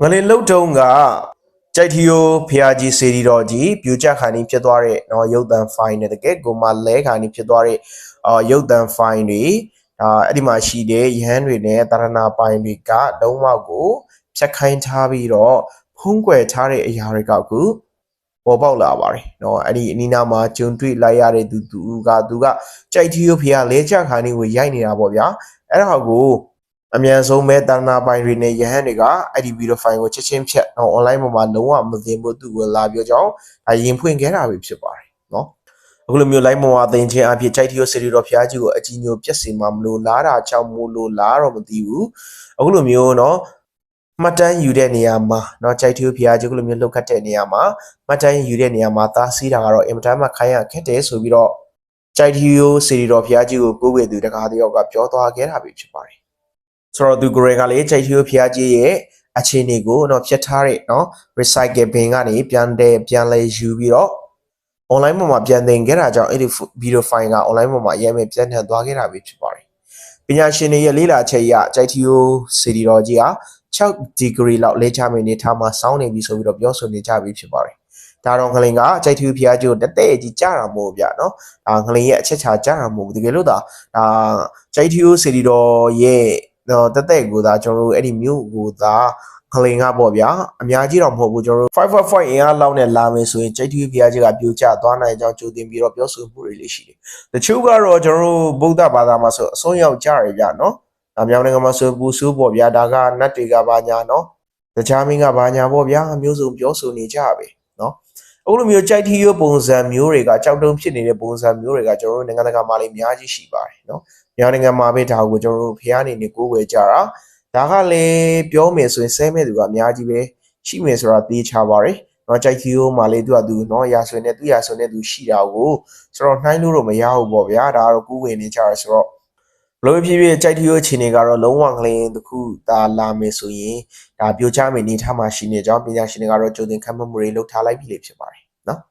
ငလင်လုတ်တုံးကကြိုက်ထီယိုဖျားကြီးစေတီတော်ကြီးပြူကြခါနီဖြစ်သွားတဲ့နော်ရုပ်သံဖိုင်တွေတကယ်ကိုမလဲခါနီဖြစ်သွားတဲ့အာရုပ်သံဖိုင်တွေဒါအဲ့ဒီမှာရှိတဲ့ရဟန်းတွေနဲ့တာရဏပိုင်တွေကလုံးဝကိုဖြတ်ခိုင်းထားပြီးတော့ဖုံးကွယ်ထားတဲ့အရာတွေကအခုပေါ်ပေါက်လာပါတယ်เนาะအဲ့ဒီအနီးနားမှာဂျုံတွေ့လိုက်ရတဲ့သူသူကသူကကြိုက်ထီယိုဖျားလဲကြခါနီကိုရိုက်နေတာပေါ့ဗျာအဲ့ဒါကို အမြန်ဆုံးပဲတာနာပိုင်တွေနဲ့ယဟန်တွေကအဲ့ဒီဗီဒီယိုဖိုင်ကိုချက်ချင်းဖြတ်တော့ online ပေါ်မှာလုံးဝမသိဘူးသူကလာပြောကြောင်းဒါရင်ဖွင့်ခဲ့တာပဲဖြစ်ပါတယ်เนาะအခုလိုမျိုး live ပေါ်မှာတင်ချင်းအဖြစ်ကြိုက်တီယိုစီရီတော်ဖျားကြီးကိုအကြီးညိုပြက်စီမှာမလို့လားတာချောင်းမို့လို့လားတော့မသိဘူးအခုလိုမျိုးเนาะမှတ်တမ်းယူတဲ့နေရာမှာเนาะကြိုက်တီယိုဖျားကြီးအခုလိုမျိုးလှုပ်ခတ်တဲ့နေရာမှာမှတ်တမ်းယူတဲ့နေရာမှာသားစီးတာကတော့အင်မတန်မှခိုင်းရခက်တယ်ဆိုပြီးတော့ကြိုက်တီယိုစီရီတော်ဖျားကြီးကိုကိုးကွယ်သူတကားတယောက်ကပြောသွားခဲ့တာပဲဖြစ်ပါတယ် ဆိုတော့သူကိုယ်ကလည်းချိတ်ချိုးဖျားကြီးရဲ့အခြေအနေကိုတော့ဖြတ်ထားတဲ့နော် recycle bin ကနေပြန်တဲ့ပြန်လဲယူပြီးတော့ online ပေါ်မှာပြန်သင်ခဲ့တာကြောင့်အဲ့ဒီ video file က online ပေါ်မှာအရင်ပဲပြန်ထန်သွားခဲ့တာပဲဖြစ်ပါတယ်။ပညာရှင်တွေရဲ့လေ့လာချက်အရကြိုက်တီယိုစီဒီတော်ကြီးဟာ6 degree လောက်လဲချမယ့်နေထားမှာစောင်းနေပြီဆိုပြီးတော့ပြောဆိုနေကြပြီဖြစ်ပါတယ်။ဒါတော့ငလင်ကကြိုက်တီယိုဖျားကျိုးတက်တဲ့ကြီးကြတာမို့ဗျနော်။ဒါငလင်ရဲ့အချက်ချာကြတာမို့တကယ်လို့ဒါဒါကြိုက်တီယိုစီဒီတော်ရဲ့ တော့တက်တဲ့ကိုသာကျွန်တော်တို့အဲ့ဒီမြို့ကိုသာခလင်ကပေါ့ဗျာအများကြီးတော့မဟုတ်ဘူးကျွန်တော်တို့555အင်အားလောက်နဲ့လာမယ်ဆိုရင်ကြိတ်တူဘုရားကြီးကပြိုကျသွားနိုင်ကြောင်းကြိုတင်ပြီးတော့ပြောဆိုမှုတွေလေးရှိတယ်။တချို့ကတော့ကျွန်တော်တို့ဗုဒ္ဓဘာသာမှာဆိုအဆုံးရောက်ကြရဗျာနော်။အများနိုင်ငံမှာဆိုပူဆူပေါ့ဗျာဒါကနတ်တွေကဘာညာနော်။တခြားမင်းကဘာညာပေါ့ဗျာအမျိုးစုံပြောဆိုနေကြပဲနော်။ အခုလိုမျိုးကြိုက်တီရိုးပုံစံမျိုးတွေကကြောက်တုံးဖြစ်နေတဲ့ပုံစံမျိုးတွေကကျွန်တော်တို့နိုင်ငံတကာမှာလည်းအများကြီးရှိပါတယ်နော်။မြန်မာနိုင်ငံမှာပဲဒါကိုကျွန်တော်တို့ဖျားနေနေကိုးဝယ်ကြတာ။ဒါကလည်းပြောမယ်ဆိုရင်ဆဲမဲ့သူကအများကြီးပဲရှိမယ်ဆိုတာသိချပါတယ်။နော်ကြိုက်တီရိုးမှာလေသူကသူနော်ရာဆွေနဲ့သူရာဆွေနဲ့သူရှိတာကိုဆိုတော့နှိုင်းလို့တော့မရဘူးပေါ့ဗျာ။ဒါကတော့ကိုးဝယ်နေကြရဆိုတော့ ဘလို့ဖြစ်ဖြစ်ကြိုက်တီရိုးအခြေအနေကတော့လုံးဝကလေးတစ်ခုသာလာမယ်ဆိုရင်ဒါပြိုချမယ်နေထားမှရှိနေကြောင်းပညာရှင်တွေကတော့ကြိုတင်ခန့်မှန်းမှုတွေလုပ်ထားလိုက်ပြီလေဖြစ်ပါတယ်နော်